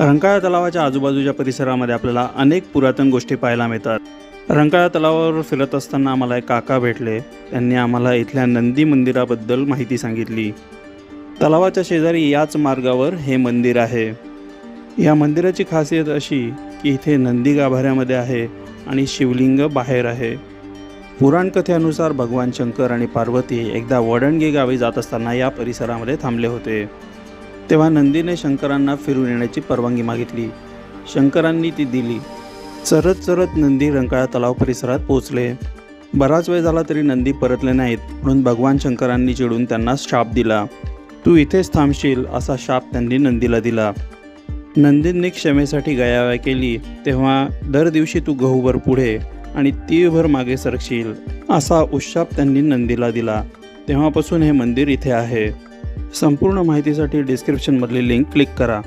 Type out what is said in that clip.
रंकाळा तलावाच्या आजूबाजूच्या परिसरामध्ये आपल्याला अनेक पुरातन गोष्टी पाहायला मिळतात. रंकाळा तलावावर फिरत असताना आम्हाला एक काका भेटले. त्यांनी आम्हाला इथल्या नंदी मंदिराबद्दल माहिती सांगितली. तलावाच्या शेजारी याच मार्गावर हे मंदिर आहे. या मंदिराची खासियत अशी की इथे नंदी गाभाऱ्यामध्ये आहे आणि शिवलिंग बाहेर आहे. पुराणकथेनुसार भगवान शंकर आणि पार्वती एकदा वडणगे गावी जात असताना या परिसरामध्ये थांबले होते. तेव्हा नंदीने शंकरांना फिरून येण्याची परवानगी मागितली. शंकरांनी ती दिली. चरत चरत नंदी रंकाळा तलाव परिसरात पोहोचले. बराच वेळ झाला तरी नंदी परतले नाहीत म्हणून भगवान शंकरांनी चिडून त्यांना शाप दिला. तू इथेच थांबशील असा शाप त्यांनी नंदीला दिला. नंदींनी क्षमेसाठी गयावया केली तेव्हा दर दिवशी तू गहूभर पुढे आणि तीभर मागे सरकशील असा उशाप त्यांनी नंदीला दिला. तेव्हापासून हे मंदिर इथे आहे. संपूर्ण माहितीसाठी डिस्क्रिप्शनमधली लिंक क्लिक करा.